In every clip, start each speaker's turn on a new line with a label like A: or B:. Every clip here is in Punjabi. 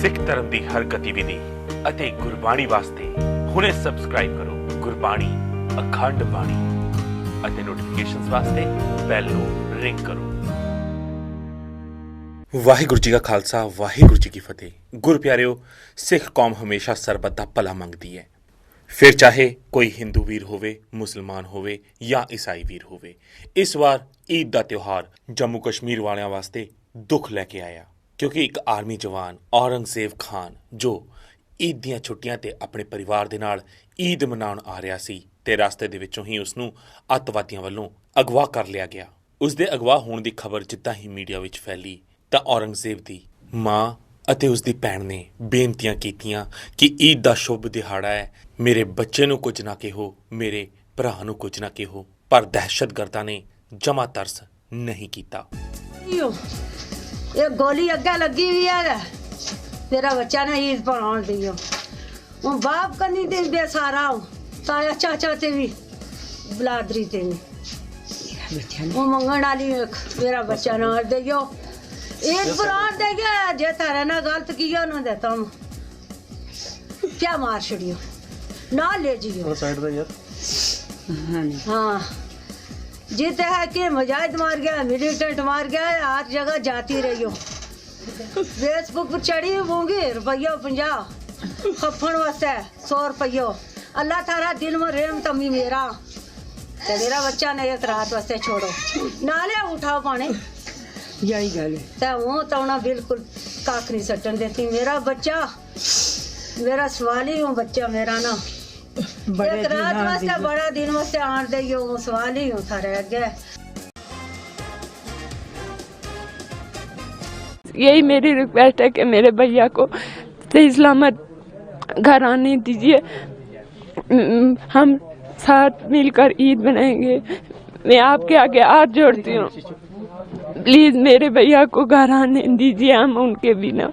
A: ਸਿੱਖ ਧਰਮ ਦੀ ਹਰ ਗਤੀਵਿਧੀ ਅਤੇ ਗੁਰਬਾਣੀ ਵਾਸਤੇ ਹੁਣੇ ਸਬਸਕ੍ਰਾਈਬ ਕਰੋ ਗੁਰਬਾਣੀ ਅਖੰਡ ਬਾਣੀ ਅਤੇ ਨੋਟੀਫਿਕੇਸ਼ਨਸ ਵਾਸਤੇ ਬੈਲ ਨੂੰ ਰਿੰਗ ਕਰੋ। ਵਾਹਿਗੁਰੂ ਜੀ ਕਾ ਖਾਲਸਾ, ਵਾਹਿਗੁਰੂ ਜੀ ਕੀ ਫਤਿਹ। ਗੁਰ ਪਿਆਰਿਓ ਸਿੱਖ ਕੌਮ ਹਮੇਸ਼ਾ ਸਰਬੱਤ ਦਾ ਭਲਾ ਮੰਗਦੀ ਹੈ। ਫਿਰ ਚਾਹੇ ਕੋਈ ਹਿੰਦੂ ਵੀਰ ਹੋਵੇ, ਮੁਸਲਮਾਨ ਹੋਵੇ ਜਾਂ ਈਸਾਈ ਵੀਰ ਹੋਵੇ, ਇਸ ਵਾਰ ਈਦ ਦਾ ਤਿਉਹਾਰ ਜੰਮੂ ਕਸ਼ਮੀਰ ਵਾਲਿਆਂ ਵਾਸਤੇ ਦੁੱਖ ਲੈ ਕੇ ਆਇਆ। ਕਿਉਂਕਿ ਇੱਕ ਆਰਮੀ ਜਵਾਨ ਔਰੰਗਜ਼ੇਬ ਖਾਨ, ਜੋ ਈਦ ਦੀਆਂ ਛੁੱਟੀਆਂ ਤੇ ਆਪਣੇ ਪਰਿਵਾਰ ਦੇ ਨਾਲ ਈਦ ਮਨਾਉਣ ਆ ਰਿਹਾ ਸੀ ਤੇ ਰਸਤੇ ਦੇ ਵਿੱਚੋਂ ਹੀ ਉਸ ਨੂੰ ਅੱਤਵਾਦੀਆਂ ਵੱਲੋਂ ਅਗਵਾ ਕਰ ਲਿਆ ਗਿਆ। ਉਸ ਦੇ ਅਗਵਾ ਹੋਣ ਦੀ ਖਬਰ ਜਿੱਦਾਂ ਹੀ ਮੀਡੀਆ ਵਿੱਚ ਫੈਲੀ, ਤਾਂ ਔਰੰਗਜ਼ੇਬ ਦੀ ਮਾਂ ਅਤੇ ਉਸ ਦੀ ਭੈਣ ਨੇ ਬੇਨਤੀਆਂ ਕੀਤੀਆਂ ਕਿ ਈਦ ਦਾ ਸ਼ੁਭ ਦਿਹਾੜਾ ਹੈ। ਮੇਰੇ ਬੱਚੇ ਨੂੰ ਕੁਝ ਨਾ ਕਿਹੋ, ਮੇਰੇ ਭਰਾ ਨੂੰ ਕੁਝ ਨਾ ਕਿਹੋ, ਪਰ ਦਹਿਸ਼ਤਗਰਦਾਂ ਨੇ ਜਮਾ ਤਰਸ ਨਹੀਂ ਕੀਤਾ।
B: ਈਓ ਇਹ ਗੋਲੀ ਅੱਗੇ ਲੱਗੀ ਵੀ ਹੈ ਤੇਰਾ ਬੱਚਾ ਨਾ ਈਦ ਪੜਾਉਣ ਦਿਓ ਉਹ। ਬਾਪ ਕੰਨੀ ਦੇ ਬੇਸਾਰਾ ਹੂੰ ਤਾਇਆ ਚਾਚਾ ਤੇ ਵੀ ਬਲਾਦਰੀ ਤੇ ਵੀ। ਉਹ ਮੰਗਣ ਵਾਲੀ ਮੇਰਾ ਬੱਚਾ ਨਾ ਦਿਓ ਈਦ ਪੜਾਉਣ ਦੇ ਗਿਆ ਜੇ ਤਾਰਾ ਨਾ ਗਲਤ ਕੀਆ ਉਹਨਾਂ ਦੇ ਤੁਮ ਕਿਆ ਮਾਰ ਛੜਿਓ ਨਾ ਲੈ ਜਿਓ
C: ਸਾਈਡ ਦਾ ਯਾਰ
B: हाँ जीते है कि मुजाहिद मार गया मिलिटेंट मार गया हर जगह जाती रही हो फेसबुक पर चढ़ी होंगी रुपये पंजा खफन वास्ते सौ रुपये अल्लाह तारा दिल में रेम तमी मेरा ते मेरा बच्चा ने एक रात वास्ते छोड़ो नाले उठाओ पाने
D: यही गल है
B: ते हूँ तो उन्हें बिल्कुल कख नहीं सटन देती मेरा बच्चा मेरा सवाल ही हूँ बच्चा मेरा ना
D: बड़े
B: रात वास्ते बड़ा दिन वास्ते आन दे सवाल ही थारे अगे
E: यही मेरी रिक्वेस्ट है कि मेरे भैया को सही सलामत घर आने दीजिए। हम साथ मिलकर ईद मनाएँगे। मैं आपके आगे हाथ जोड़ती हूँ। प्लीज़ मेरे भैया को घर आने दीजिए हम उनके बिना।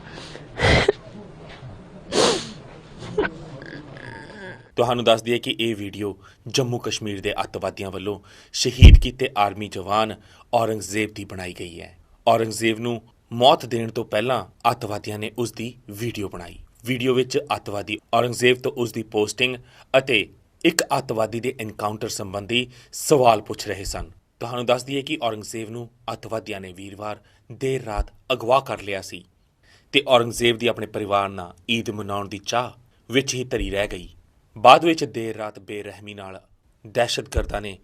A: ਤੁਹਾਨੂੰ ਦੱਸ ਦਈਏ ਕਿ ਇਹ ਵੀਡੀਓ ਜੰਮੂ ਕਸ਼ਮੀਰ ਦੇ ਅੱਤਵਾਦੀਆਂ ਵੱਲੋਂ ਸ਼ਹੀਦ ਕੀਤੇ ਆਰਮੀ ਜਵਾਨ ਔਰੰਗਜ਼ੇਬ ਦੀ ਬਣਾਈ ਗਈ ਹੈ। ਔਰੰਗਜ਼ੇਬ ਨੂੰ ਮੌਤ ਦੇਣ ਤੋਂ ਪਹਿਲਾਂ ਅੱਤਵਾਦੀਆਂ ਨੇ ਉਸ ਦੀ ਵੀਡੀਓ ਬਣਾਈ। ਵੀਡੀਓ ਵਿੱਚ ਅੱਤਵਾਦੀ ਔਰੰਗਜ਼ੇਬ ਤੋਂ ਉਸ ਦੀ ਪੋਸਟਿੰਗ ਅਤੇ ਇੱਕ ਅੱਤਵਾਦੀ ਦੇ ਐਨਕਾਊਂਟਰ ਸੰਬੰਧੀ ਸਵਾਲ ਪੁੱਛ ਰਹੇ ਸਨ। ਤੁਹਾਨੂੰ ਦੱਸ ਦਈਏ ਕਿ ਔਰੰਗਜ਼ੇਬ ਨੂੰ ਅੱਤਵਾਦੀਆਂ ਨੇ ਵੀਰਵਾਰ ਦੇਰ ਰਾਤ ਅਗਵਾ ਕਰ ਲਿਆ ਸੀ ਤੇ ਔਰੰਗਜ਼ੇਬ ਦੀ ਆਪਣੇ ਪਰਿਵਾਰ ਨਾਲ ਈਦ ਮਨਾਉਣ ਦੀ ਚਾਹ ਵਿੱਚ ਹੀ ਧਰੀ ਰਹਿ ਗਈ। ਬਾਅਦ ਵਿੱਚ ਦੇਰ ਰਾਤ ਬੇਰਹਿਮੀ ਨਾਲ ਦਹਿਸ਼ਤਗਰਦਾਂ ਨੇ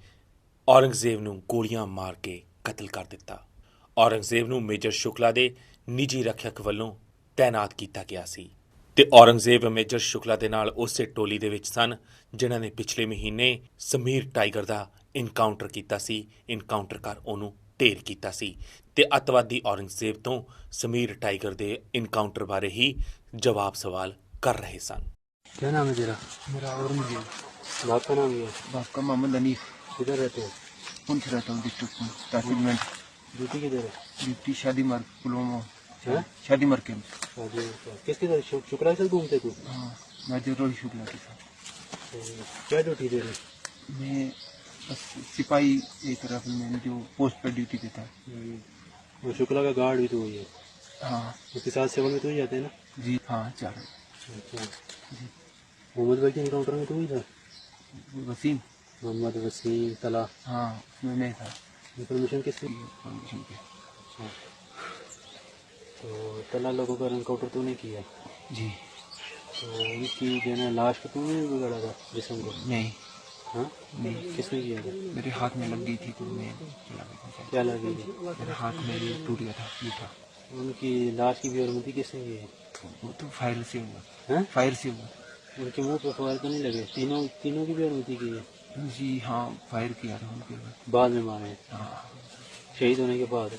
A: ਔਰੰਗਜ਼ੇਬ ਨੂੰ ਗੋਲੀਆਂ ਮਾਰ ਕੇ ਕਤਲ ਕਰ ਦਿੱਤਾ। ਔਰੰਗਜ਼ੇਬ ਨੂੰ ਮੇਜਰ ਸ਼ੁਕਲਾ ਦੇ ਨਿੱਜੀ ਰੱਖਿਅਕ ਵੱਲੋਂ ਤਾਇਨਾਤ ਕੀਤਾ ਗਿਆ ਸੀ ਤੇ ਔਰੰਗਜ਼ੇਬ ਮੇਜਰ ਸ਼ੁਕਲਾ ਦੇ ਨਾਲ ਉਸੇ ਟੋਲੀ ਦੇ ਵਿੱਚ ਸਨ, ਜਿਨ੍ਹਾਂ ਨੇ ਪਿਛਲੇ ਮਹੀਨੇ ਸਮੀਰ ਟਾਈਗਰ ਦਾ ਇਨਕਾਊਂਟਰ ਕੀਤਾ ਸੀ ਇਨਕਾਊਂਟਰ ਕਰ ਉਹਨੂੰ ਢੇਰ ਕੀਤਾ ਸੀ ਤੇ ਅੱਤਵਾਦੀ ਔਰੰਗਜ਼ੇਬ ਤੋਂ ਸਮੀਰ ਟਾਈਗਰ ਦੇ ਇਨਕਾਊਂਟਰ ਬਾਰੇ ਹੀ ਜਵਾਬ ਸਵਾਲ ਕਰ ਰਹੇ ਸਨ।
C: क्या नाम है तेरा?
D: मेरा औरंगज़ेब
C: बाप का नाम है?
D: बाप का मोहम्मद हनीफ
C: किधर रहते हो?
D: कौन से रहता हूँ? डिस्ट्रिक्ट में। तहसील में।
C: ड्यूटी किधर है?
D: ड्यूटी शादी मार्ग पुलवामा।
C: हैं?
D: शादी मार्ग के।
C: किसकी तरह शु- शुक्ला से घूमते तू?
D: हाँ मैं ज़रूर शुक्ला के साथ।
C: क्या ड्यूटी दे रहे
D: मैं बस सिपाही एक तरफ़ में जो पोस्ट पर ड्यूटी पे था
C: हम्म, शुक्ला का गार्ड भी तो वही है।
D: हाँ।
C: उसके साथ सेवन में तो ही जाते हैं ना?
D: जी हाँ चार।
C: अच्छा। मोहम्मद भाई के इनकाउंटर में तो वही था?
D: वसीम।
C: मोहम्मद वसीम तला।
D: हाँ उसमें मैं था।
C: इंफॉर्मेशन किससे
D: फाउंडेशन पे?
C: तो तला लोगों का इनकाउंटर तूने किया?
D: जी।
C: तो उनकी जो है ना लाश को तूने बिगाड़ा था जिसम को
D: नहीं।
C: हाँ?
D: नहीं।
C: किसने किया था?
D: मेरे हाथ में लग गई थी तो मैं
C: क्या लगी थी?
D: मेरे हाथ में टूट गया था मीठा
C: उनकी लाश की भी अनुमति किसने की है
D: वो तो फायर से हुआ।
C: हैं?
D: फायर से हुआ।
C: उनके मुंह पर फायर तो नहीं लगे तीनों तीनों की भी अनुमति की है
D: जी हाँ फायर किया था उनके ऊपर
C: बाद में मारे
D: हाँ
C: शहीद होने के बाद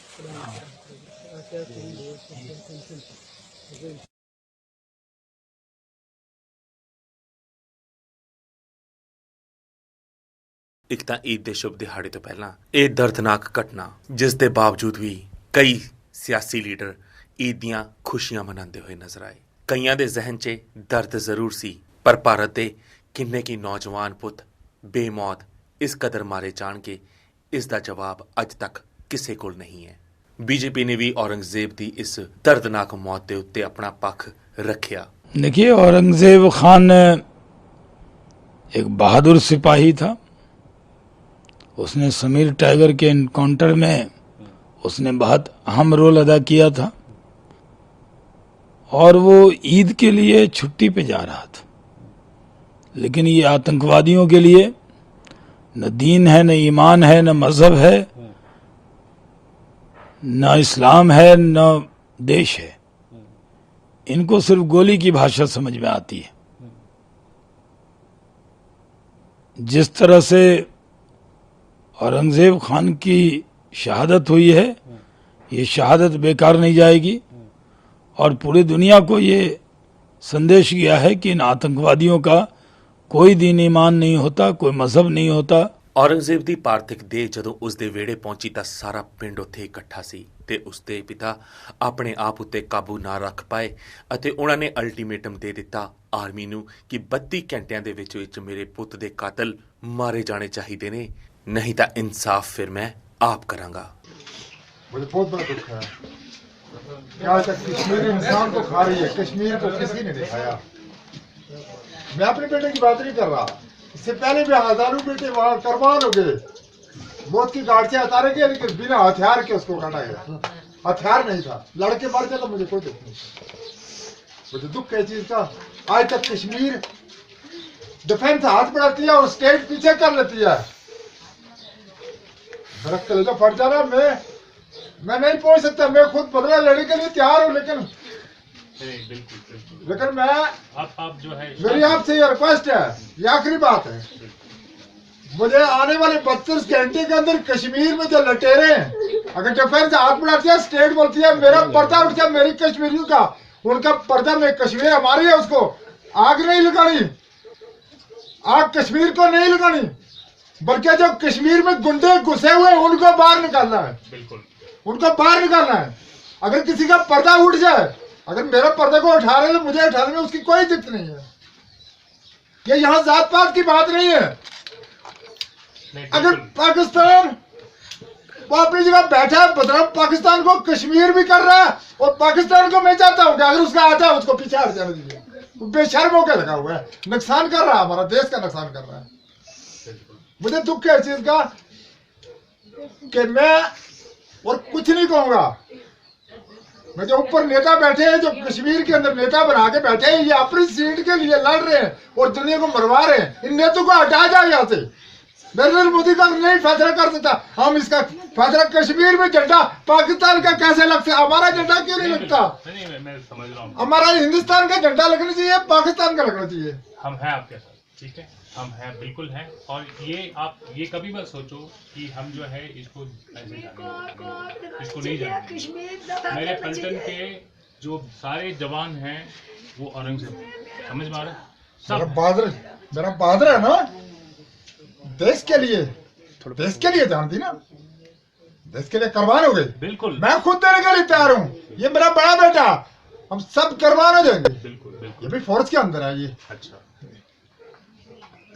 A: ਇੱਕ ਤਾਂ ਈਦ ਦੇ ਸ਼ੁਭ ਦਿਹਾੜੇ ਤੋਂ ਪਹਿਲਾਂ ਇਹ ਦਰਦਨਾਕ ਘਟਨਾ ਜਿਸ ਦੇ ਬਾਵਜੂਦ ਵੀ ਕਈ ਸਿਆਸੀ ਲੀਡਰ ਈਦ ਦੀਆਂ ਖੁਸ਼ੀਆਂ ਮਨਾਉਂਦੇ ਹੋਏ ਨਜ਼ਰ ਆਏ ਕਈਆਂ ਦੇ ਜ਼ਿਹਨ 'ਚ ਦਰਦ ਜ਼ਰੂਰ ਸੀ ਪਰ ਭਾਰਤ ਦੇ ਕਿੰਨੇ ਕੀ ਨੌਜਵਾਨ ਪੁੱਤ ਬੇਮੌਤ ਇਸ ਕਦਰ ਮਾਰੇ ਜਾਣਗੇ ਇਸ ਦਾ ਜਵਾਬ ਅੱਜ ਤੱਕ ਕਿਸੇ ਕੋਲ ਨਹੀਂ ਹੈ ਬੀਜੇਪੀ ਨੇ ਵੀ ਔਰੰਗਜ਼ੇਬ ਦੀ ਇਸ ਦਰਦਨਾਕ ਮੌਤ ਦੇ ਉੱਤੇ ਆਪਣਾ ਪੱਖ ਰੱਖਿਆ
F: देखिए औरंगजेब खान एक बहादुर सिपाही था उसने समीर टाइगर के इनकाउंटर में उसने बहुत अहम रोल अदा किया था और वो ईद के लिए छुट्टी पे जा रहा था। लेकिन ये आतंकवादियों के लिए न दीन है, न ईमान है, न मज़हब है, न इस्लाम है, न देश है। इनको सिर्फ़ गोली की भाषा समझ में आती है। जिस तरह से औरंगज़ेब खान की शहादत हुई है, ये शहादत बेकार नहीं जाएगी। और पूरी दुनिया को ये संदेश गया है कि इन आतंकवादियों का कोई दीन ईमान नहीं होता कोई मजहब नहीं होता
A: ਔਰੰਗਜ਼ੇਬ ਦੀ ਪਾਰਥਿਕ ਦੇਹ ਜਦੋਂ ਉਸ ਦੇ ਵਿਹੜੇ ਪਹੁੰਚੀ ਤਾਂ ਸਾਰਾ ਪਿੰਡ ਉੱਥੇ ਇਕੱਠਾ ਸੀ ਤੇ ਉਸ ਦੇ ਪਿਤਾ ਆਪਣੇ ਆਪ ਉੱਤੇ ਕਾਬੂ ਨਾ ਰੱਖ ਪਾਏ ਅਤੇ ਉਹਨਾਂ ਨੇ ਅਲਟੀਮੇਟਮ ਦੇ ਦਿੱਤਾ ਆਰਮੀ ਨੂੰ ਕਿ 32 ਘੰਟਿਆਂ ਦੇ ਵਿੱਚ ਵਿੱਚ ਮੇਰੇ ਪੁੱਤ ਦੇ ਕਾਤਲ ਮਾਰੇ ਜਾਣੇ ਚਾਹੀਦੇ ਨੇ ਨਹੀਂ ਤਾਂ ਇਨਸਾਫ ਫਿਰ ਮੈਂ ਆਪ ਕਰਾਂਗਾ
G: मुझे बहुत बड़ा दुख है कि आज तक कश्मीर इंसान को खा रही है, कश्मीर को किसी ने नहीं खाया। मैं अपने बेटे की बात नहीं कर रहा। इससे पहले भी हज़ारों बेटे वहाँ कुर्बान हो गए। मौत की गाड़ से उतारे गए लेकिन बिना हथियार के उसको काटा गया। हथियार नहीं था। लड़के मर गए तो मुझे कोई दुख नहीं। मुझे दुख है चीज़ का। आज तक कश्मीर डिफेंस हाथ बढ़ाती है और स्टेट पीछे कर लेती है। कलेजा फट जा रहा मैं मैं नहीं पहुँच सकता मैं खुद बदला लेने के लिए तैयार हूँ लेकिन लेकिन मैं
H: आप आप जो है
G: मेरी आपसे ये रिक्वेस्ट है ये आखिरी बात है। मुझे आने वाले बत्तीस घंटे के अंदर कश्मीर में जो लटेरे हैं अगर डिफेंस हाथ बढ़ाती है स्टेट बोलती है मेरा पर्दा उठ गया मेरी कश्मीरियों का उनका पर्दा में कश्मीर हमारी है उसको आग नहीं लगानी। आग कश्मीर को नहीं लगानी बल्कि जो कश्मीर में गुंडे घुसे हुए उनको बाहर निकालना है।
H: बिल्कुल।
G: उनको बाहर निकालना है। अगर किसी का पर्दा उठ जाए अगर मेरे पर्दे को उठा रहे तो मुझे उठाने में उसकी कोई दिक्कत नहीं है। ये यहाँ जात पात की बात नहीं है। अगर पाकिस्तान वो अपनी जगह बैठा है बदनाम पाकिस्तान को कश्मीर भी कर रहा है और पाकिस्तान को मैं चाहता हूँ कि अगर उसका आता है उसको पीछे हट जाने दीजिए। वो बेशर्म होकर लगा हुआ है। नुकसान कर रहा है हमारा देश का नुकसान कर रहा है। मुझे दुख है इस चीज़ का कि मैं और कुछ नहीं कहूँगा। मैं जो ऊपर नेता बैठे हैं जो कश्मीर के अंदर नेता बना के बैठे हैं ये अपनी सीट के लिए लड़ रहे हैं और दुनिया को मरवा रहे हैं। इन नेतों को हटा जाए यहाँ से। नरेंद्र मोदी का नहीं फैसला कर सकता। हम इसका फैसला कश्मीर में झंडा पाकिस्तान का कैसे लग सकता हमारा झंडा क्यों नहीं लगता?
H: हूँ।
G: हमारा हिंदुस्तान का झंडा लगना चाहिए पाकिस्तान का लगना चाहिए।
H: हम हैं आपके साथ ठीक है? हम हैं बिल्कुल हैं। और ये आप ये कभी मत सोचो कि हम जो है इसको ऐसे इसको नहीं जानेंगे। मेरे पलटन के जो सारे जवान हैं वो औरंगज़ेब समझ में आ रहा है?
G: मेरा
H: सब
G: बहादुर मेरा बहादुर है ना? देश के लिए देश के लिए जानती ना? देश के लिए कुर्बान हो गई।
H: बिल्कुल।
G: मैं खुद देने के लिए तैयार हूँ। ये मेरा बड़ा बेटा। हम सब कुर्बान हो जाएँगे।
H: बिल्कुल
G: ये भी फोर्स के अंदर है ये।
H: अच्छा।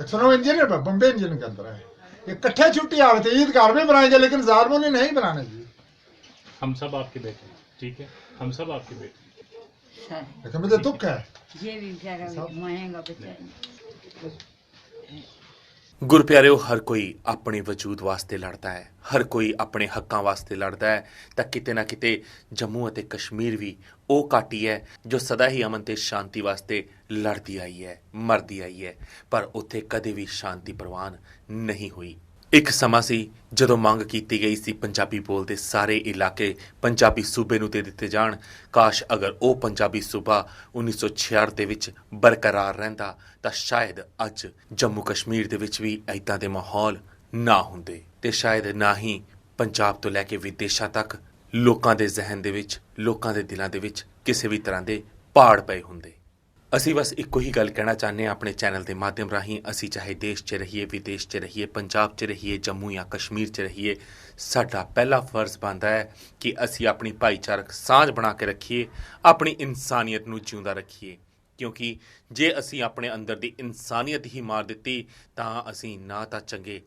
G: एक सौ नौ इंजीनियर बम्बे इंजीनियर के अंदर है। ये इकट्ठे छुट्टी आ रहे थे ईद घर में बनाएँगे लेकिन जालमों ने नहीं बनाने दी।
H: हम सब आपके बेटे ठीक है? हम सब आपके बेटे।
G: लेकिन मुझे दुख है।
B: ये भी बेचारा महँगा बेचारा।
A: ਗੁਰਪਿਆਰਿਓ, ਹਰ ਕੋਈ ਆਪਣੇ ਵਜੂਦ ਵਾਸਤੇ ਲੜਦਾ ਹੈ, ਹਰ ਕੋਈ ਆਪਣੇ ਹੱਕਾਂ ਵਾਸਤੇ ਲੜਦਾ ਹੈ, ਤਾਂ ਕਿਤੇ ਨਾ ਕਿਤੇ ਜੰਮੂ ਅਤੇ ਕਸ਼ਮੀਰ ਵੀ ਉਹ ਘਾਟੀ ਹੈ ਜੋ ਸਦਾ ਹੀ ਅਮਨ ਤੇ ਸ਼ਾਂਤੀ ਵਾਸਤੇ ਲੜਦੀ ਆਈ ਹੈ, ਮਰਦੀ ਆਈ ਹੈ, ਪਰ ਉੱਥੇ ਕਦੇ ਵੀ ਸ਼ਾਂਤੀ ਪ੍ਰਵਾਨ ਨਹੀਂ ਹੋਈ। ਇੱਕ ਸਮਾਂ ਸੀ ਜਦੋਂ ਮੰਗ ਕੀਤੀ ਗਈ ਸੀ ਪੰਜਾਬੀ ਬੋਲਦੇ ਸਾਰੇ ਇਲਾਕੇ ਪੰਜਾਬੀ ਸੂਬੇ ਨੂੰ ਦੇ ਦਿੱਤੇ ਜਾਣ। ਕਾਸ਼ ਅਗਰ ਉਹ ਪੰਜਾਬੀ ਸੂਬਾ 1966 ਦੇ ਵਿੱਚ ਬਰਕਰਾਰ ਰਹਿੰਦਾ ਤਾਂ ਸ਼ਾਇਦ ਅੱਜ ਜੰਮੂ ਕਸ਼ਮੀਰ ਦੇ ਵਿੱਚ ਵੀ ਐਦਾਂ ਦੇ ਮਾਹੌਲ ਨਾ ਹੁੰਦੇ ਤੇ ਸ਼ਾਇਦ ਨਾ ਹੀ ਪੰਜਾਬ ਤੋਂ ਲੈ ਕੇ ਵਿਦੇਸ਼ਾਂ ਤੱਕ ਲੋਕਾਂ ਦੇ ਜ਼ਿਹਨ ਦੇ ਵਿੱਚ, ਲੋਕਾਂ ਦੇ ਦਿਲਾਂ ਦੇ ਵਿੱਚ ਕਿਸੇ ਵੀ ਤਰ੍ਹਾਂ ਦੇ ਪਾੜ ਪਏ ਹੁੰਦੇ। ਅਸੀਂ ਬਸ ਇੱਕੋ ਹੀ ਗੱਲ ਕਹਿਣਾ ਚਾਹੁੰਦੇ ਹਾਂ ਆਪਣੇ ਚੈਨਲ ਦੇ ਮਾਧਿਅਮ ਰਾਹੀਂ। ਅਸੀਂ ਚਾਹੇ ਦੇਸ਼ 'ਚ ਰਹੀਏ, ਵਿਦੇਸ਼ 'ਚ ਰਹੀਏ, ਪੰਜਾਬ 'ਚ ਰਹੀਏ, ਜੰਮੂ ਜਾਂ ਕਸ਼ਮੀਰ 'ਚ ਰਹੀਏ, ਸਾਡਾ ਪਹਿਲਾ ਫਰਜ਼ ਬਣਦਾ ਹੈ ਕਿ ਅਸੀਂ ਆਪਣੀ ਭਾਈਚਾਰਕ ਸਾਂਝ ਬਣਾ ਕੇ ਰੱਖੀਏ, ਆਪਣੀ ਇਨਸਾਨੀਅਤ ਨੂੰ ਜਿਉਂਦਾ ਰੱਖੀਏ। ਕਿਉਂਕਿ ਜੇ ਅਸੀਂ ਆਪਣੇ ਅੰਦਰ ਦੀ ਇਨਸਾਨੀਅਤ ਹੀ ਮਾਰ ਦਿੱਤੀ, ਤਾਂ ਅਸੀਂ ਨਾ ਤਾਂ ਚੰਗੇ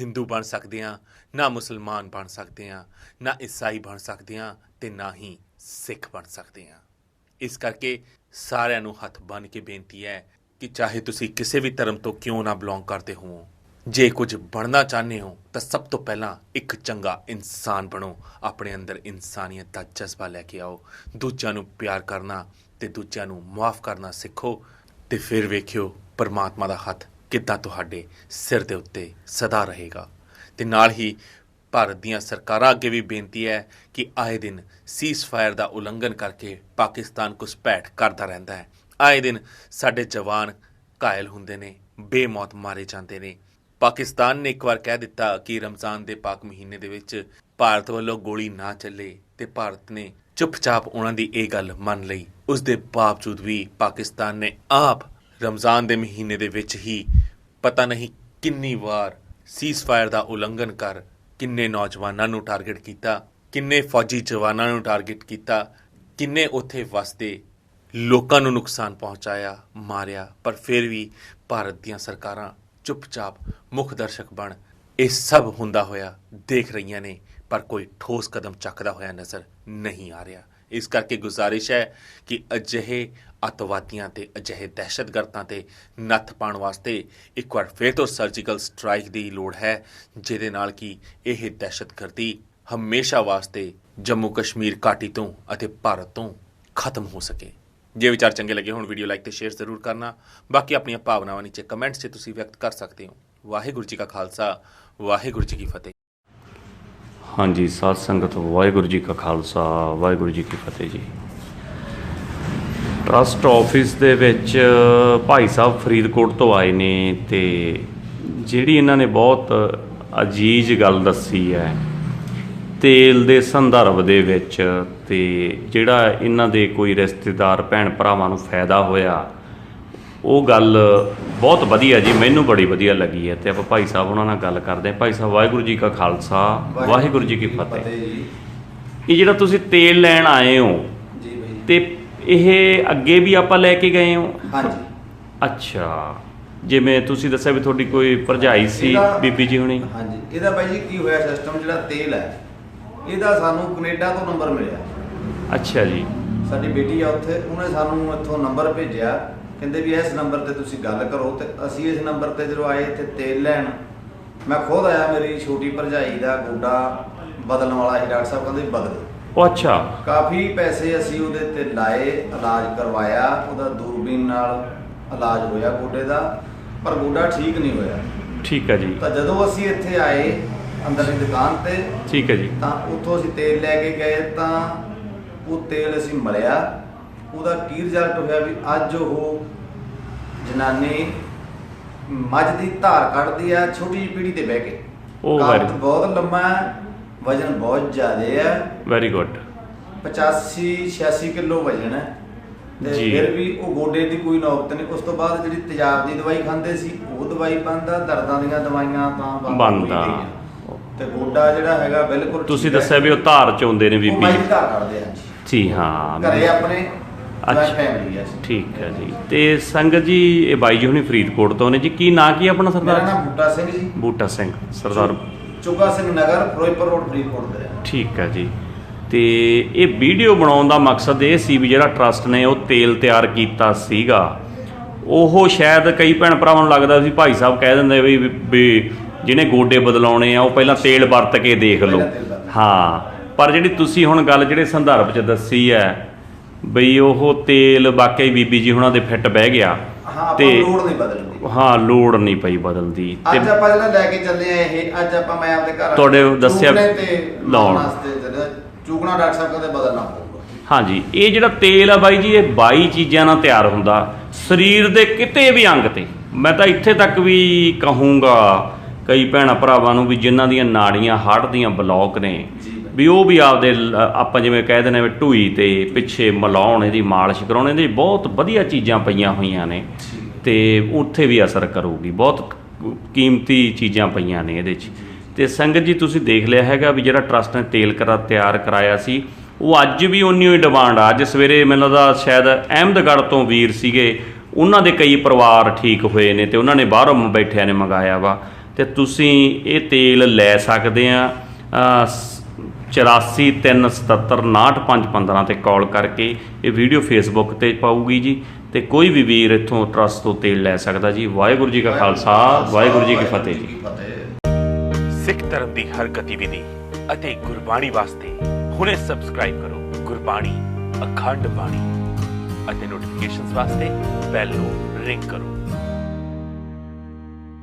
A: ਹਿੰਦੂ ਬਣ ਸਕਦੇ ਹਾਂ, ਨਾ ਮੁਸਲਮਾਨ ਬਣ ਸਕਦੇ ਹਾਂ, ਨਾ ਈਸਾਈ ਬਣ ਸਕਦੇ ਹਾਂ ਤੇ ਨਾ ਹੀ ਸਿੱਖ ਬਣ ਸਕਦੇ ਹਾਂ। ਇਸ ਕਰਕੇ ਸਾਰਿਆਂ ਨੂੰ ਹੱਥ ਬੰਨ੍ਹ ਕੇ ਬੇਨਤੀ ਹੈ ਕਿ ਚਾਹੇ ਤੁਸੀਂ ਕਿਸੇ ਵੀ ਧਰਮ ਤੋਂ ਕਿਉਂ ਨਾ ਬਿਲੋਂਗ ਕਰਦੇ ਹੋ, ਜੇ ਕੁਝ ਬਣਨਾ ਚਾਹੁੰਦੇ ਹੋ, ਤਾਂ ਸਭ ਤੋਂ ਪਹਿਲਾਂ ਇੱਕ ਚੰਗਾ ਇਨਸਾਨ ਬਣੋ। ਆਪਣੇ ਅੰਦਰ ਇਨਸਾਨੀਅਤ ਦਾ ਜਜ਼ਬਾ ਲੈ ਕੇ ਆਓ। ਦੂਜਿਆਂ ਨੂੰ ਪਿਆਰ ਕਰਨਾ ਤੇ ਦੂਜਿਆਂ ਨੂੰ ਮਾਫ ਕਰਨਾ ਸਿੱਖੋ ਤੇ ਫਿਰ ਵੇਖਿਓ ਪਰਮਾਤਮਾ ਦਾ ਹੱਥ ਕਿੱਦਾਂ ਤੁਹਾਡੇ ਸਿਰ ਦੇ ਉੱਤੇ ਸਦਾ ਰਹੇਗਾ। ਤੇ ਨਾਲ ਹੀ ਭਾਰਤ ਦੀਆਂ ਸਰਕਾਰਾਂ ਅੱਗੇ ਵੀ ਬੇਨਤੀ ਹੈ ਕਿ ਆਏ ਦਿਨ ਸੀਜ਼ਫਾਇਰ ਦਾ ਉਲੰਘਣ ਕਰਕੇ ਪਾਕਿਸਤਾਨ ਘੁਸਪੈਠ ਕਰਦਾ ਰਹਿੰਦਾ ਹੈ। ਆਏ ਦਿਨ ਸਾਡੇ ਜਵਾਨ ਘਾਇਲ ਹੁੰਦੇ ਨੇ, ਬੇਮੌਤ ਮਾਰੇ ਜਾਂਦੇ ਨੇ। ਪਾਕਿਸਤਾਨ ਨੇ ਇੱਕ ਵਾਰ ਕਹਿ ਦਿੱਤਾ ਕਿ ਰਮਜ਼ਾਨ ਦੇ ਪਾਕ ਮਹੀਨੇ ਦੇ ਵਿੱਚ ਭਾਰਤ ਵੱਲੋਂ ਗੋਲੀ ਨਾ ਚੱਲੇ ਤੇ ਭਾਰਤ ਨੇ ਚੁੱਪਚਾਪ ਉਹਨਾਂ ਦੀ ਇਹ ਗੱਲ ਮੰਨ ਲਈ। ਉਸ ਦੇ ਬਾਵਜੂਦ ਵੀ ਪਾਕਿਸਤਾਨ ਨੇ ਆਪ ਰਮਜ਼ਾਨ ਦੇ ਮਹੀਨੇ ਦੇ ਵਿੱਚ ਹੀ ਪਤਾ ਨਹੀਂ ਕਿੰਨੀ ਵਾਰ ਸੀਜ਼ਫਾਇਰ ਦਾ ਉਲੰਘਣ ਕਰ ਕਿੰਨੇ ਨੌਜਵਾਨਾਂ ਨੂੰ ਟਾਰਗੇਟ ਕੀਤਾ, ਕਿੰਨੇ ਫੌਜੀ ਜਵਾਨਾਂ ਨੂੰ ਟਾਰਗੇਟ ਕੀਤਾ, ਕਿੰਨੇ ਉੱਥੇ ਵਸਦੇ ਲੋਕਾਂ ਨੂੰ ਨੁਕਸਾਨ ਪਹੁੰਚਾਇਆ, ਮਾਰਿਆ, ਪਰ ਫਿਰ ਵੀ ਭਾਰਤ ਦੀਆਂ ਸਰਕਾਰਾਂ ਚੁੱਪਚਾਪ ਮੁੱਖ ਦਰਸ਼ਕ ਬਣ, ਇਹ ਸਭ ਹੁੰਦਾ ਹੋਇਆ ਦੇਖ ਰਹੀਆਂ ਨੇ, ਪਰ ਕੋਈ ਠੋਸ ਕਦਮ ਚੱਕਦਾ ਹੋਇਆ ਨਜ਼ਰ ਨਹੀਂ ਆ ਰਿਹਾ। ਇਸ ਕਰਕੇ ਗੁਜ਼ਾਰਿਸ਼ ਹੈ ਕਿ ਅਜਿਹੇ ਅਤਵਾਦੀਆਂ ਤੇ ਅਜਿਹੇ ਦਹਿਸ਼ਤਗਰਦਾਂ ਤੇ ਨੱਥ ਪਾਉਣ ਵਾਸਤੇ ਇੱਕ ਵਾਰ ਫਿਰ ਤੋਂ ਸਰਜੀਕਲ ਸਟ੍ਰਾਈਕ ਦੀ ਲੋੜ ਹੈ, ਜਿਹਦੇ ਨਾਲ ਕਿ ਇਹ ਦਹਿਸ਼ਤਗਰਦੀ ਹਮੇਸ਼ਾ ਵਾਸਤੇ ਜੰਮੂ ਕਸ਼ਮੀਰ ਘਾਟੀ ਤੋਂ ਅਤੇ ਭਾਰਤ ਤੋਂ ਖਤਮ ਹੋ ਸਕੇ। ਜੇ ਵਿਚਾਰ ਚੰਗੇ ਲੱਗੇ ਹੋਣ ਵੀਡੀਓ ਲਾਈਕ ਤੇ ਸ਼ੇਅਰ ਜ਼ਰੂਰ ਕਰਨਾ। ਬਾਕੀ ਆਪਣੀਆਂ ਭਾਵਨਾਵਾਂ ਨੀਚੇ ਕਮੈਂਟਸ 'ਚ ਤੁਸੀਂ ਵਿਅਕਤ ਕਰ ਸਕਦੇ ਹੋ। ਵਾਹਿਗੁਰੂ ਜੀ ਕਾ ਖਾਲਸਾ, ਵਾਹਿਗੁਰੂ ਜੀ ਕੀ ਫਤਿਹ।
I: ਹਾਂਜੀ, ਸਾਧ ਸੰਗਤ, ਵਾਹਿਗੁਰੂ ਜੀ ਕਾ ਖਾਲਸਾ, ਵਾਹਿਗੁਰੂ ਜੀ ਕੀ ਫਤਿਹ ਜੀ। ਟਰਸਟ ਆਫਿਸ ਦੇ ਵਿੱਚ ਭਾਈ ਸਾਹਿਬ ਫਰੀਦਕੋਟ ਤੋਂ ਆਏ ਨੇ ਤੇ ਜਿਹੜੀ ਇਹਨਾਂ ਨੇ ਬਹੁਤ ਅਜੀਜ਼ ਗੱਲ ਦੱਸੀ ਹੈ ਤੇਲ ਦੇ ਸੰਦਰਭ ਦੇ ਵਿੱਚ ਤੇ ਜਿਹੜਾ ਇਹਨਾਂ ਦੇ ਕੋਈ ਰਿਸ਼ਤੇਦਾਰ ਭੈਣ ਭਰਾਵਾਂ ਨੂੰ ਫਾਇਦਾ ਹੋਇਆ ਉਹ ਗੱਲ ਬਹੁਤ ਵਧੀਆ ਜੀ ਮੈਨੂੰ ਬੜੀ ਵਧੀਆ ਲੱਗੀ ਹੈ ਤੇ ਆਪਾਂ ਭਾਈ ਸਾਹਿਬ ਉਹਨਾਂ ਨਾਲ ਗੱਲ ਕਰਦੇ ਹਾਂ। ਭਾਈ ਸਾਹਿਬ ਵਾਹਿਗੁਰੂ ਜੀ ਕਾ ਖਾਲਸਾ ਵਾਹਿਗੁਰੂ ਜੀ ਕੀ ਫਤਿਹ। ਇਹ ਜਿਹੜਾ ਤੁਸੀਂ ਤੇਲ ਲੈਣ ਆਏ ਹੋ
J: ਜੀ ਬਈ।
I: ਤੇ ਇਹ ਅੱਗੇ ਵੀ ਆਪਾਂ ਲੈ ਕੇ ਗਏ ਹੋ?
J: ਹਾਂਜੀ।
I: ਅੱਛਾ। ਜਿਵੇਂ ਤੁਸੀਂ ਦੱਸਿਆ ਵੀ ਤੁਹਾਡੀ ਕੋਈ ਭਰਜਾਈ ਸੀ
J: ਇਹਦਾ-
I: ਬੀਬੀ ਜੀ ਹੁਣੀ?
J: ਹਾਂਜੀ। ਇਹਦਾ ਬਾਈ ਜੀ ਕੀ ਹੋਇਆ ਸਿਸਟਮ ਜਿਹੜਾ ਤੇਲ ਹੈ ਇਹਦਾ ਸਾਨੂੰ ਕੈਨੇਡਾ ਤੋਂ ਨੰਬਰ ਮਿਲਿਆ।
I: ਅੱਛਾ ਜੀ।
J: ਸਾਡੀ ਬੇਟੀ ਆ ਉੱਥੇ ਉਹਨੇ ਸਾਨੂੰ ਇੱਥੋਂ ਨੰਬਰ ਭੇਜਿਆ। ਕਹਿੰਦੇ ਵੀ ਇਸ ਨੰਬਰ ਤੇ ਤੁਸੀਂ ਗੱਲ ਕਰੋ ਤੇ ਅਸੀਂ ਇਸ ਨੰਬਰ ਤੇ ਜਦੋਂ ਆਏ ਇੱਥੇ ਤੇਲ ਲੈਣ ਮੈਂ ਖੁਦ ਆਇਆ ਮੇਰੀ ਛੋਟੀ ਭਰਜਾਈ ਦਾ ਗੋਡਾ ਬਦਲਣ ਵਾਲਾ ਸੀ ਡਾਕਟਰ ਸਾਹਿਬ ਕਹਿੰਦੇ ਬਦਲ।
I: ਉਹ ਅੱਛਾ।
J: ਕਾਫੀ ਪੈਸੇ ਅਸੀਂ ਉਹਦੇ ਤੇ ਲਾਏ ਇਲਾਜ ਕਰਵਾਇਆ ਉਹਦਾ ਦੂਰਬੀਨ ਨਾਲ ਇਲਾਜ ਹੋਇਆ ਗੋਡੇ ਦਾ ਪਰ ਗੋਡਾ ਠੀਕ ਨਹੀਂ ਹੋਇਆ।
I: ਠੀਕ ਹੈ ਜੀ।
J: ਤਾਂ ਜਦੋਂ ਅਸੀਂ ਇੱਥੇ ਆਏ ਅੰਦਰ ਦੀ ਦੁਕਾਨ ਤੇ
I: ਠੀਕ ਹੈ ਜੀ।
J: ਤਾਂ ਉੱਥੋਂ ਅਸੀਂ ਤੇਲ ਲੈ ਕੇ ਗਏ ਤਾਂ ਉਹ ਤੇਲ ਅਸੀਂ ਮਲਿਆ। ਉਹਦਾ ਕੀ ਰਿਜ਼ਲਟ ਹੋਇਆ ਵੀ ਅੱਜ ਉਹ ਜਨਾਨੀ ਮੱਝ ਦੀ ਧਾਰ ਕੱਢਦੀ ਆ ਛੋਟੀ ਜਿਹੀ ਪੀੜੀ ਤੇ ਬਹਿ ਕੇ।
I: ਉਹ
J: ਬਹੁਤ ਲੰਮਾ ਹੈ ਵਜਨ ਬਹੁਤ ਜ਼ਿਆਦਾ ਹੈ
I: ਵੈਰੀ ਗੁੱਡ
J: 85 86 ਕਿਲੋ ਵਜਨ ਹੈ। ਤੇ
I: ਜੀ।
J: ਫਿਰ ਵੀ ਉਹ ਗੋਡੇ ਦੀ ਕੋਈ ਨੌਬਤ ਨਹੀਂ। ਉਸ ਤੋਂ ਬਾਅਦ ਜਿਹੜੀ ਤੇਜ਼ਾਬ ਦੀ ਦਵਾਈ ਖਾਂਦੇ ਸੀ ਉਹ ਦਵਾਈ ਬੰਦ ਦਰਦਾਂ ਦੀਆਂ ਦਵਾਈਆਂ ਤਾਂ ਬੰਦ ਗਈਆਂ। ਤੇ ਗੋਡਾ ਜਿਹੜਾ ਹੈਗਾ ਬਿਲਕੁਲ
I: ਤੁਸੀਂ
J: ਠੀਕ ਹੈ।
I: ਦੱਸਿਆ ਵੀ ਉਹ ਧਾਰ ਚੋਂਦੇ ਨੇ
J: ਉਹ
I: ਬੀਬੀ
J: ਮਾਈ ਘਰ ਕਰਦੇ ਆ ਜੀ।
I: ਜੀ ਹਾਂ।
J: ਘਰੇ ਆਪਣੇ
I: ਅੱਛਾ।
J: ਫੈਮਿਲੀ ਹੈ ਜੀ।
I: ਠੀਕ ਹੈ ਜੀ। ਤੇ ਸੰਗਤ ਜੀ ਇਹ ਬਾਈ ਜੀ ਹੁਣੀ ਫਰੀਦਕੋਟ ਤੋਂ ਨੇ ਜੀ। ਕੀ ਨਾਂ ਕੀ ਆਪਣਾ
J: ਮੇਰਾ
I: ਸਰਦਾਰ
J: ਨਾਮ ਬੂਟਾ ਸਿੰਘ ਜੀ।
I: ਬੂਟਾ ਸਿੰਘ ਸਰਦਾਰ
J: ਚੁਗਾ ਸਿੰਘ ਨਗਰ ਫਿਰੋਜ਼ਪੁਰ ਰੋਡ ਫਰੀਦਕੋਟ ਦੇ ਰਹਿਣ
I: ਠੀਕ ਹੈ ਜੀ। ਤੇ ਇਹ ਵੀਡੀਓ ਬਣਾਉਣ ਦਾ ਮਕਸਦ ਇਹ ਸੀ ਵੀ ਜਿਹੜਾ ਟਰਸਟ ਨੇ ਉਹ ਤੇਲ ਤਿਆਰ ਕੀਤਾ ਸੀਗਾ। ਉਹ ਸ਼ਾਇਦ ਕਈ ਭੈਣ ਭਰਾਵਾਂ ਨੂੰ ਲੱਗਦਾ ਸੀ ਭਾਈ ਸਾਹਿਬ ਕਹਿ ਦਿੰਦੇ ਵੀ ਵੀ ਜਿਹਨੇ ਗੋਡੇ ਬਦਲਾਉਣੇ ਆ ਉਹ ਪਹਿਲਾਂ ਤੇਲ ਵਰਤ ਕੇ ਦੇਖ ਲਓ। ਹਾਂ ਪਰ ਜਿਹੜੀ ਤੁਸੀਂ ਹੁਣ ਗੱਲ ਜਿਹੜੇ ਸੰਦਰਭ 'ਚ ਦੱਸੀ ਹੈ ਬਈ ਉਹ ਤੇਲ ਵਾਕਈ ਬੀਬੀ ਜੀ ਹੁਣਾਂ ਦੇ ਫਿੱਟ ਬਹਿ ਗਿਆ।
J: ਹਾਂ ਆਪਾਂ ਲੋੜ ਨਹੀਂ ਬਦਲਣ ਦੀ।
I: ਹਾਂ ਲੋੜ ਨਹੀਂ ਪਈ ਬਦਲਦੀ ਤੇ
J: ਅੱਜ ਆਪਾਂ ਜਿਹੜਾ ਲੈ ਕੇ ਚੱਲੇ ਆ ਇਹ ਅੱਜ ਆਪਾਂ ਮੈਂ ਆਪਦੇ ਘਰ
I: ਤੁਹਾਡੇ ਦੱਸਿਆ ਲਾਉਣ।
J: ਵਾਸਤੇ ਚੂਕਣਾ ਡਾਕਟਰ ਸਾਹਿਬ ਕਹਿੰਦੇ ਬਦਲਣਾ ਪਊਗਾ।
I: ਹਾਂਜੀ ਇਹ ਜਿਹੜਾ ਤੇਲ ਆ ਬਾਈ ਜੀ ਇਹ 22 ਚੀਜ਼ਾਂ ਨਾਲ ਤਿਆਰ ਹੁੰਦਾ। ਸਰੀਰ ਦੇ ਕਿਤੇ ਵੀ ਅੰਗ ਤੇ। ਮੈਂ ਤਾਂ ਇੱਥੇ ਤੱਕ ਵੀ ਕਹੂੰਗਾ ਕਈ ਭੈਣਾਂ ਭਰਾਵਾਂ ਨੂੰ ਵੀ ਜਿਨ੍ਹਾਂ ਦੀਆਂ ਨਾੜੀਆਂ ਹਾਰਟ ਦੀਆਂ ਬਲੌਕ ਨੇ।
J: ਜੀ।
I: ਵੀ ਉਹ ਵੀ ਆਪਦੇ ਲ- ਆਪਾਂ ਜਿਵੇਂ ਕਹਿ ਦਿੰਦੇ ਵੀ ਢੂਈ ਤੇ ਪਿੱਛੇ ਮਲਾਉਣ, ਇਹਦੀ ਮਾਲਿਸ਼ ਕਰਾਉਣ, ਇਹਦੇ ਬਹੁਤ ਵਧੀਆ ਚੀਜ਼ਾਂ ਪਈਆਂ ਹੋਈਆਂ ਨੇ। ਤੇ ਉੱਥੇ ਵੀ ਅਸਰ ਕਰੂਗੀ, ਬਹੁਤ ਕੀਮਤੀ ਚੀਜ਼ਾਂ ਪਈਆਂ ਨੇ ਇਹਦੇ 'ਚ। ਤੇ ਸੰਗਤ ਜੀ, ਤੁਸੀਂ ਦੇਖ ਲਿਆ ਹੈਗਾ ਵੀ ਜਿਹੜਾ ਟਰਸਟ ਨੇ ਤੇਲ ਕਰਾ, ਤਿਆਰ ਕਰਾਇਆ ਸੀ, ਉਹ ਅੱਜ ਵੀ ਉਨੀ ਹੀ ਡਿਮਾਂਡ ਆ। ਅੱਜ ਸਵੇਰੇ ਮੈਨੂੰ ਲੱਗਦਾ ਸ਼ਾਇਦ ਅਹਿਮਦਗੜ੍ਹ ਤੋਂ ਵੀਰ ਸੀਗੇ, ਉਹਨਾਂ ਦੇ ਕਈ ਪਰਿਵਾਰ ਠੀਕ ਹੋਏ ਨੇ ਤੇ ਉਹਨਾਂ ਨੇ ਬਾਹਰੋਂ ਬੈਠਿਆਂ ਨੇ ਮੰਗਾਇਆ ਵਾ। ਤੇ ਤੁਸੀਂ ਇਹ ਤੇਲ ਲੈ ਸਕਦੇ ਆ। 8437795515 ਤੇ ਕਾਲ ਕਰਕੇ ਇਹ ਵੀਡੀਓ ਫੇਸਬੁੱਕ ਤੇ ਪਾਊਗੀ ਜੀ ਤੇ ਕੋਈ ਵੀ ਵੀਰ ਇੱਥੋਂ ਟਰਸਟ ਤੋਂ ਤੇਲ ਲੈ ਸਕਦਾ ਜੀ। ਵਾਹਿਗੁਰੂ ਜੀ ਕਾ ਖਾਲਸਾ ਵਾਹਿਗੁਰੂ ਜੀ ਕੀ ਫਤਿਹ ਜੀ।
A: ਸਿੱਖ ਧਰਮ ਦੀ ਹਰ ਗਤੀਵਿਧੀ ਅਤੇ ਗੁਰਬਾਣੀ ਵਾਸਤੇ ਹੁਣੇ ਸਬਸਕ੍ਰਾਈਬ ਕਰੋ ਗੁਰਬਾਣੀ ਅਖੰਡ ਬਾਣੀ ਅਤੇ ਨੋਟੀਫਿਕੇਸ਼ਨਸ ਵਾਸਤੇ ਬੈਲ ਨੂੰ ਰਿੰਗ ਕਰੋ।